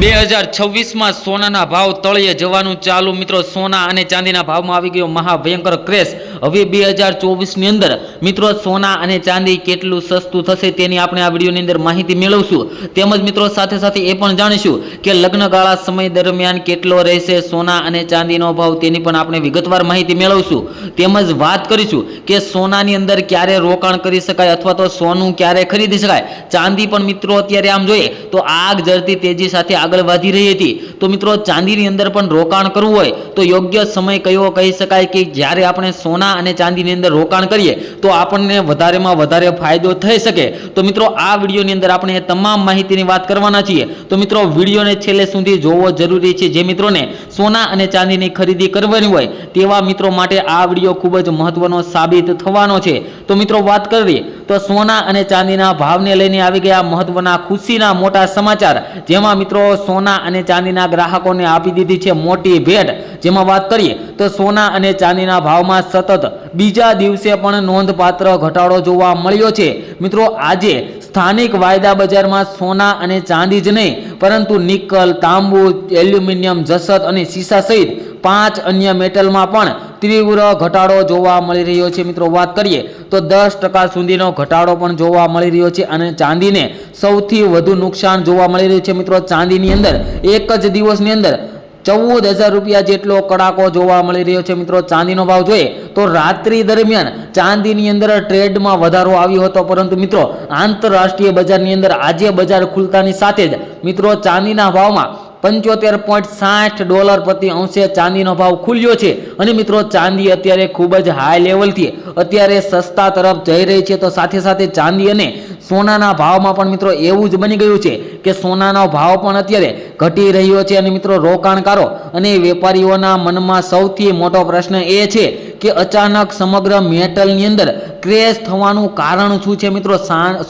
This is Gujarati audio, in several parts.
બે હજાર છવ્વીસમાં સોનાના ભાવ તળિયે જવાનું ચાલુ. મિત્રો, સોના અને ચાંદીના ભાવમાં આવી ગયો મહાભયંકર ક્રેશ. હવે બે હજાર ચોવીસની અંદર, મિત્રો, સોના અને ચાંદી કેટલું સસ્તું થશે તેની આપણે આ વિડીયોની અંદર માહિતી મેળવશું. તેમજ, મિત્રો, સાથે સાથે એ પણ જાણીશું કે લગ્નગાળા સમય દરમિયાન કેટલો રહેશે સોના અને ચાંદીનો ભાવ તેની પણ આપણે વિગતવાર માહિતી મેળવશું. તેમજ વાત કરીશું કે સોનાની અંદર ક્યારે રોકાણ કરી શકાય અથવા તો સોનું ક્યારે ખરીદી શકાય. ચાંદી પણ, મિત્રો, અત્યારે આમ જોઈએ તો આગ જરતી તેજી સાથે આગળ વધી રહી હતી. તો મિત્રો, ચાંદીની અંદર પણ રોકાણ કરવું હોય, તો યોગ્ય સમય કયો કહી શકાય કે જ્યારે આપણે સોના અને ચાંદીની અંદર રોકાણ કરીએ, તો આપણને વધારેમાં વધારે ફાયદો થઈ શકે. તો મિત્રો, આ વિડીયોની અંદર આપણે તમામ માહિતીની વાત કરવાના છીએ. તો મિત્રો, વિડીયોને છેલ્લે સુધી જોવો જરૂરી છે. જે મિત્રોને સોના અને ચાંદીની ખરીદી કરવાની હોય, તેવા મિત્રો માટે આ વીડિયો ખૂબ જ મહત્વનો સાબિત થવાનો છે. તો મિત્રો, વાત કરીએ તો સોના અને ચાંદીના ભાવને લઈને આવી ગયા મહત્વના ખુશીના મોટા સમાચાર. જેમાં મિત્રો સોના અને ચાંદીના ગ્રાહકોને આપી દીધી છે મોટી ભેટ. જેમાં વાત કરીએ તો સોના અને ચાંદીના ભાવમાં સતત બીજા દિવસે પણ નોંધપાત્ર ઘટાડો જોવા મળ્યો છે. મિત્રો, આજે સ્થાનિક વાયદા બજારમાં સોના અને ચાંદી જ નહીં, પરંતુ નિકલ તાંબુ, એલ્યુમિનિયમ જસત અને સીસા સહિત પાંચ અન્ય મેટલમાં પણ તીવ્ર ઘટાડો જોવા મળી રહ્યો છે. મિત્રો, વાત કરીએ તો દસ ટકા સુધીનો ઘટાડો પણ જોવા મળી રહ્યો છે અને ચાંદીને સૌથી વધુ નુકસાન જોવા મળી રહ્યું છે. મિત્રો, ચાંદીની અંદર, એક જ દિવસની અંદર ચૌદ હજાર રૂપિયા જેટલો કડાકો જોવા મળી રહ્યો છે. મિત્રો, ચાંદીનો ભાવ જોઈએ તો રાત્રિ દરમિયાન ચાંદીની અંદર ટ્રેડમાં વધારો આવ્યો હતો. પરંતુ મિત્રો, આંતરરાષ્ટ્રીય બજારની અંદર આજે બજાર ખુલતાની સાથે જ મિત્રો, ચાંદીના ભાવમાં પંચોતેર પોઈન્ટ સાઠ ડોલર પ્રતિ અંશે ચાંદીનો ભાવ ખુલ્યો છે. અને મિત્રો, ચાંદી અત્યારે ખૂબ જ હાઈ લેવલથી અત્યારે સસ્તા તરફ જઈ રહી છે. તો સાથે સાથે ચાંદી અને સોનાના ભાવમાં પણ મિત્રો એવું જ બની ગયું છે કે સોનાનો ભાવ પણ અત્યારે ઘટી રહ્યો છે. અને મિત્રો, રોકાણકારો અને વેપારીઓના મનમાં સૌથી મોટો પ્રશ્ન એ છે કે અચાનક સમગ્ર મેટલની અંદર ક્રેશ થવાનું કારણ શું છે? મિત્રો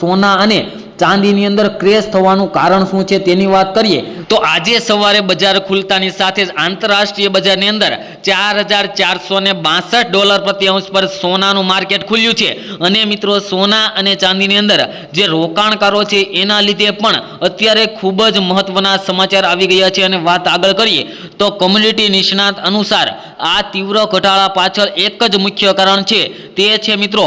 સોના અને ચાંદીની અંદર ક્રેશ થવાનું કારણ શું છે તેની વાત કરીએ, તો આજે સવારે બજાર ખુલતાની સાથે જ આંતરરાષ્ટ્રીય બજારની અંદર ચાર હજાર ચારસો બાસઠ ડોલર પ્રતિ અંશ પર સોનાનું માર્કેટ ખુલ્યું છે. અને મિત્રો, સોના અને ચાંદીની અંદર જે રોકાણકારો છે એના લીધે પણ અત્યારે ખૂબ જ મહત્વના સમાચાર આવી ગયા છે. અને વાત આગળ કરીએ, તો કોમ્યુનિટી નિષ્ણાત અનુસાર આ તીવ્ર ઘટાડા પાછળ એક જ મુખ્ય કારણ છે, તે છે મિત્રો,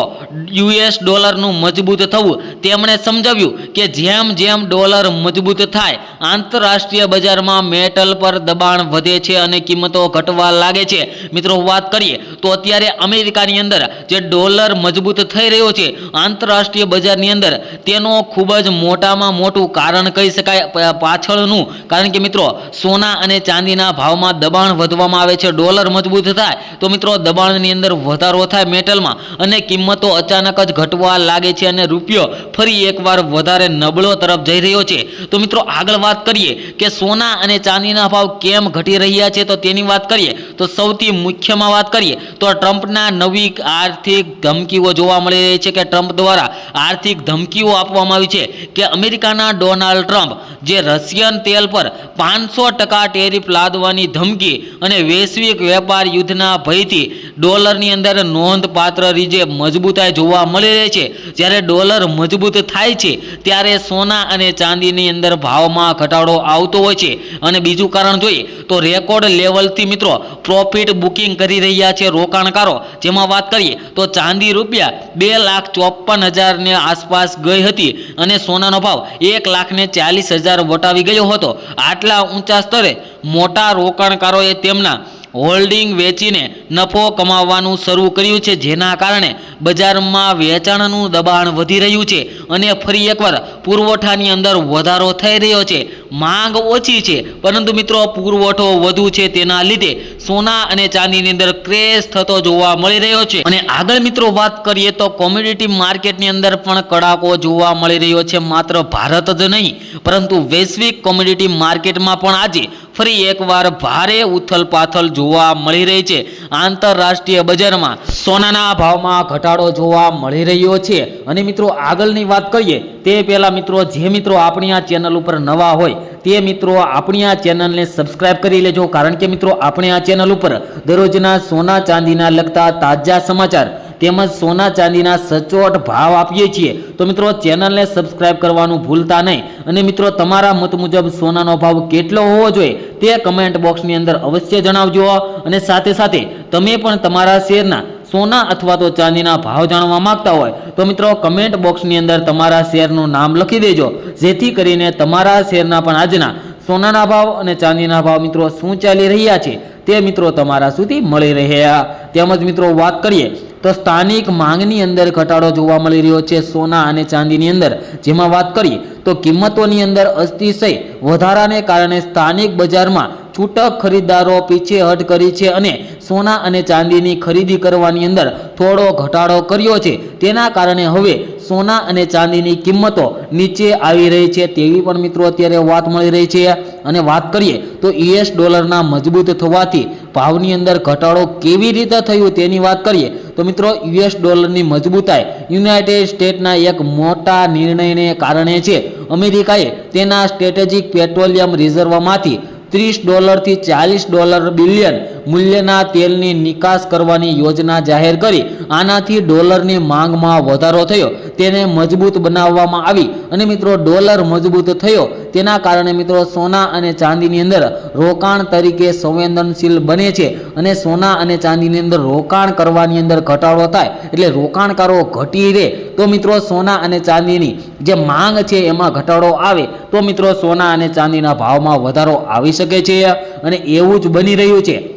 યુએસ ડોલરનું મજબૂત થવું. તેમણે સમજાવ્યું કે જેમ જેમ ડોલર મજબૂત થાય, આંતરરાષ્ટ્રીય બજારમાં મેટલ પર દબાણ વધે છે અને કિંમતો ઘટવા લાગે છે. મિત્રો, વાત કરીએ તો અત્યારે અમેરિકાની અંદર જે ડોલર મજબૂત થઈ રહ્યો છે, આંતરરાષ્ટ્રીય બજારની અંદર, તેનો ખૂબ જ મોટામાં મોટું કારણ કહી શકાય પાછળનું. કારણ કે મિત્રો, સોના અને ચાંદીના ભાવમાં દબાણ વધવામાં આવે છે, ડોલર મજબૂત થાય, તો મિત્રો દબાણની અંદર વધારો થાય મેટલમાં અને કિંમતો અચાનક જ ઘટવા લાગે છે અને રૂપિયો ફરી એકવાર વધારે નબળો તરફ જઈ રહ્યો છે. તો મિત્રો આગળ વાત કરીએ કે સોના અને ચાંદીના ભાવ કેમ ઘટી રહ્યા છે તો તેની વાત કરીએ. તો સૌથી મુખ્યમાં વાત કરીએ તો ટ્રમ્પના નવી આર્થિક ધમકીઓ જોવા મળી રહી છે કે ટ્રમ્પ દ્વારા આર્થિક ધમકીઓ આપવામાં આવી છે કે અમેરિકાના ડોનાલ્ડ ટ્રમ્પ, જે રશિયન તેલ પર પાંચસો ટકા ટેરિફ લાદવાની ધમકી અને વૈશ્વિક વેપાર યુદ્ધના ભયથી ડોલરની અંદર નોંધપાત્ર રીતે મજબૂતાઈ જોવા મળી રહી છે. જ્યારે ડોલર મજબૂત થાય છે ત્યારે સોના અને ચાંદીની અંદર ભાવમાં ઘટાડો આવતો હોય છે. અને બીજું કારણ જોઈએ તો રેકોર્ડ લેવલથી મિત્રો પ્રોફિટ બુકિંગ કરી રહ્યા છે રોકાણકારો. જેમાં વાત કરીએ તો ચાંદી રૂપિયા બે લાખ ચોપન હજારની આસપાસ ગઈ હતી અને સોનાનો ભાવ એક લાખને ચાલીસ હજાર વટાવી ગયો હતો. આટલા ઊંચા સ્તરે મોટા રોકાણકારોએ તેમના હોલ્ડિંગ વેચીને નફો કમાવવાનું શરૂ કર્યું છે. જેના કારણે બજારમાં વેચાણનું દબાણ વધી રહ્યું છે અને ફરી એકવાર પુરવઠાની અંદર વધારો થઈ રહ્યો છે. માંગ ઓછી છે, પરંતુ મિત્રો પુરવઠો વધુ છે તેના લીધે સોના અને ચાંદીની અંદર ક્રેશ થતો જોવા મળી રહ્યો છે. અને આગળ મિત્રો વાત કરીએ તો કોમ્યુનિટી માર્કેટની અંદર પણ કડાકો જોવા મળી રહ્યો છે, માત્ર ભારત જ નહીં, પરંતુ વૈશ્વિક કોમ્યુનિટી માર્કેટમાં પણ આજે ફરી એકવાર ભારે ઉથલપાથલ જોવા મળી રહી છે. આંતરરાષ્ટ્રીય બજારમાં સોનાના ભાવમાં ઘટાડો જોવા મળી રહ્યો છે. અને મિત્રો, આગળની વાત કરીએ, તે પહેલાં મિત્રો, જે મિત્રો આપણી આ ચેનલ ઉપર નવા હોય, તે મિત્રો આપણી આ ચેનલને સબસ્ક્રાઇબ કરી લેજો. કારણ કે મિત્રો, આપણે આ ચેનલ ઉપર દરરોજના સોના ચાંદીના લગતા તાજા સમાચાર તેમજ સોના ચાંદીના સચોટ ભાવ આપીએ છીએ. તો મિત્રો, ચેનલને સબસ્ક્રાઇબ કરવાનું ભૂલતા નહીં. અને મિત્રો, તમારા મત મુજબ સોનાનો ભાવ કેટલો હોવો જોઈએ, તે કમેન્ટ બોક્સની અંદર અવશ્ય જણાવજો. અને સાથે સાથે તમે પણ તમારા શેરના સોના અથવા તો ચાંદીના ભાવ જાણવા માંગતા હોય, તો મિત્રો કમેન્ટ બોક્સની અંદર તમારા શેરનું નામ લખી દેજો. જેથી કરીને તમારા શેરના પણ આજના સોનાના ભાવ અને ચાંદીના ભાવ મિત્રો શું ચાલી રહ્યા છે, તે મિત્રો તમારા સુધી મળી રહ્યા. તેમજ મિત્રો વાત કરીએ, તો સ્થાનિક માંગની અંદર ઘટાડો જોવા મળી રહ્યો છે સોના અને ચાંદીની અંદર. જેમાં વાત કરીએ, તો કિંમતોની અંદર અતિશય વધારાને કારણે સ્થાનિક બજારમાં છૂટક ખરીદદારો પીછેહટ કરી છે અને સોના અને ચાંદીની ખરીદી કરવાની અંદર થોડો ઘટાડો કર્યો છે. તેના કારણે હવે સોના અને ચાંદીની કિંમતો નીચે આવી રહી છે તેવી પણ મિત્રો અત્યારે વાત મળી રહી છે. અને વાત કરીએ તો યુએસ ડોલરના મજબૂત થવાથી ભાવની અંદર ઘટાડો કેવી રીતે થયું તેની વાત કરીએ તો મિત્રો યુએસ ડોલરની મજબૂતાઈ યુનાઇટેડ સ્ટેટના એક મોટા નિર્ણયને કારણે છે. અમેરિકાએ તેના સ્ટ્રેટેજિક પેટ્રોલિયમ રિઝર્વમાંથી ત્રીસ ડોલરથી ચાલીસ ડોલર બિલિયન મૂલ્યના તેલની નિકાસ કરવાની યોજના જાહેર કરી. આનાથી ડોલરની માંગમાં વધારો થયો. તેને મજબૂત બનાવવામાં આવી. અને મિત્રો, ડોલર મજબૂત થયો. તેના કારણે મિત્રો, સોના અને ચાંદીની અંદર રોકાણ તરીકે સંવેદનશીલ બને છે. અને સોના અને ચાંદીની અંદર રોકાણ કરવાની અંદર ઘટાડો થાય, એટલે રોકાણકારો ઘટી રહે. તો મિત્રો, સોના અને ચાંદીની જે માંગ છે એમાં ઘટાડો આવે. તો મિત્રો, સોના અને ચાંદીના ભાવમાં વધારો આવી શકે છે. અને એવું જ બની રહ્યું છે.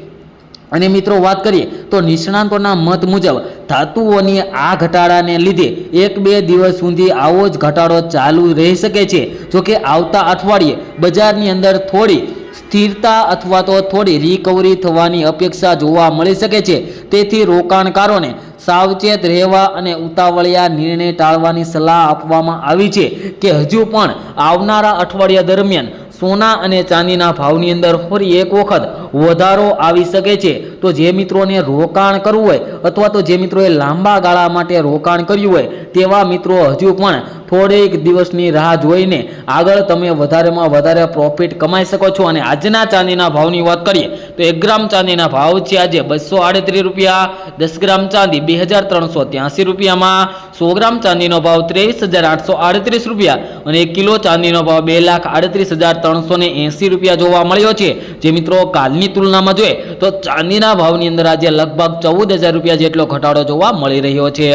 અને મિત્રો વાત કરીએ તો નિષ્ણાંતોના મત મુજબ ધાતુઓની આ ઘટાડાને લીધે એક બે દિવસ સુધી આવો જ ઘટાડો ચાલુ રહી શકે છે. જોકે આવતા અઠવાડિયે બજારની અંદર થોડી સ્થિરતા અથવા તો થોડી રિકવરી થવાની અપેક્ષા જોવા મળી શકે છે. તેથી રોકાણકારોને સાવચેત રહેવા અને ઉતાવળિયા નિર્ણય ટાળવાની સલાહ આપવામાં આવી છે કે હજુ પણ આવનારા અઠવાડિયા દરમિયાન સોના અને ચાંદીના ભાવની અંદર ફરી એક વખત વધારો આવી શકે છે. તો જે મિત્રોને રોકાણ કરવું હોય અથવા તો જે મિત્રોએ લાંબા ગાળા માટે રોકાણ કર્યું હોય તેવા મિત્રો હજુ પણ થોડેક દિવસની રાહ જોઈને આગળ તમે વધારેમાં વધારે પ્રોફિટ કમાઈ શકો છો. અને આજના ચાંદીના ભાવની વાત કરીએ તો એક ગ્રામ ચાંદીના ભાવ છે આજે બસો આડત્રીસ રૂપિયા, દસ ગ્રામ ચાંદી બે હજાર ત્રણસો ત્યાંસી રૂપિયામાં, સો ગ્રામ ચાંદીનો ભાવ ત્રેવીસ હજાર આઠસો આડત્રીસ રૂપિયા અને એક કિલો ચાંદીનો ભાવ બે લાખ આડત્રીસ હજાર ત્રણસો એંસી રૂપિયા જોવા મળ્યો છે. જે મિત્રો કાલની તુલનામાં જોઈએ તો ચાંદીના ભાવની અંદર આજે લગભગ ચૌદ હજાર રૂપિયા જેટલો ઘટાડો જોવા મળી રહ્યો છે.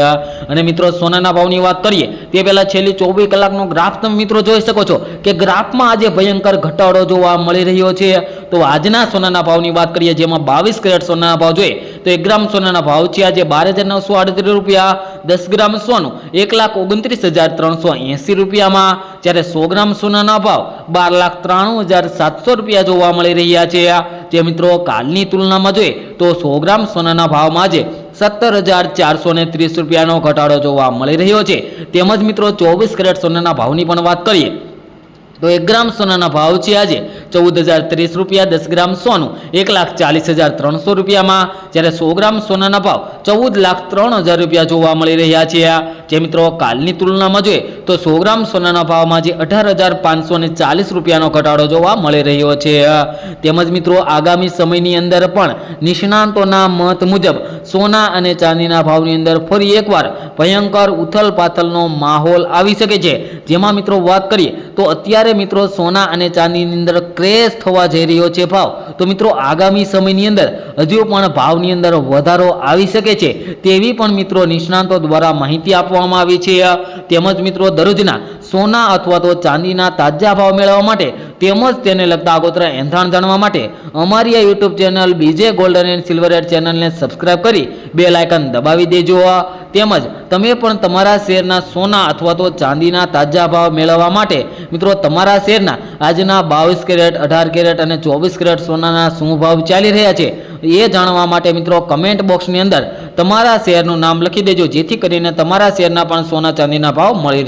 અને મિત્રો સોનાના ભાવની વાત કરીએ, તે પહેલાં છેલ્લી ચોવીસ કલાકનો ગ્રાફ તમે મિત્રો જોઈ શકો છો કે ગ્રાફમાં આજે ભયંકર ઘટાડો જોવા મળી રહ્યો છે. તો આજના સોનાના ભાવની વાત કરીએ, જેમાં બાવીસ કેરેટ સોનાના ભાવ જોઈએ, તો એક ગ્રામ સોનાના ભાવ છે આજે બાર હજાર નવસો આડત્રીસ રૂપિયા, દસ ગ્રામ સોનું એક લાખ ઓગણત્રીસ હજાર ત્રણસો એંસી રૂપિયામાં જ્યારે સો ગ્રામ સોનાના ભાવ બાર લાખ ત્રાણું હજાર સાતસો રૂપિયા જોવા મળી રહ્યા છે. જે મિત્રો કાલની તુલનામાં જોઈએ તો સો ગ્રામ સોનાના ભાવમાં આજે સત્તર હજાર ચારસો ને ત્રીસ રૂપિયાનો ઘટાડો જોવા મળી રહ્યો છે. તેમજ મિત્રો ચોવીસ કેરેટ સોનાના ભાવની પણ વાત કરીએ તો એક ગ્રામ સોનાના ભાવ છે આજે ચૌદ હજાર ત્રીસ રૂપિયા, દસ ગ્રામ સોનું, એક લાખ ચાલીસ હજાર ત્રણસો રૂપિયામાં. જ્યારે સો ગ્રામ સોનાના ભાવ ચૌદ લાખ ત્રણ હજાર રૂપિયા જોવા મળી રહ્યા છે. જે મિત્રો કાલની તુલનામાં જોઈએ તો સો ગ્રામ સોનાના ભાવમાં જે અઢાર હજાર પાંચસો ને ચાલીસ રૂપિયાનો ઘટાડો જોવા મળી રહ્યો છે. તેમજ મિત્રો આગામી સમયની અંદર પણ નિષ્ણાંતોના મત મુજબ સોના અને ચાંદીના ભાવની અંદર ફરી એકવાર ભયંકર ઉથલ પાથલનો માહોલ આવી શકે છે. જેમાં મિત્રો વાત કરીએ તો અત્યારે મિત્રો સોના અને ચાંદીની અંદર ક્રેશ થવા જઈ રહ્યો છે ભાવ. તો મિત્રો આગામી સમયની અંદર હજુ પણ ભાવની અંદર વધારો આવી શકે છે તેવી પણ મિત્રો નિષ્ણાંતો દ્વારા માહિતી આપવામાં આવી છે. તેમજ મિત્રો દરરોજના સોના અથવા તો ચાંદીના તાજા ભાવ મેળવવા માટે તેમજ તેને લગતા આગોતરા એંધાણ જાણવા માટે અમારી આ YouTube channel BJ golden and silver ad ચેનલને સબસ્ક્રાઇબ કરી બે લાયકન દબાવી દેજો. તેમજ તમે પણ તમારા શેરના સોના અથવા તો ચાંદીના તાજા ભાવ મેળવવા માટે મિત્રો તમારા શેરના આજના બાવીસ કેરેટ, અઢાર કેરેટ અને ચોવીસ કેરેટ સોનાના શું ભાવ ચાલી રહ્યા છે? એ જાણવા માટે મિત્રો કમેન્ટ બોક્સની અંદર તમારા શેરનું નામ લખી દેજો, જેથી કરીને તમારા શેરના પણ સોના ચાંદીના ભાવ મળી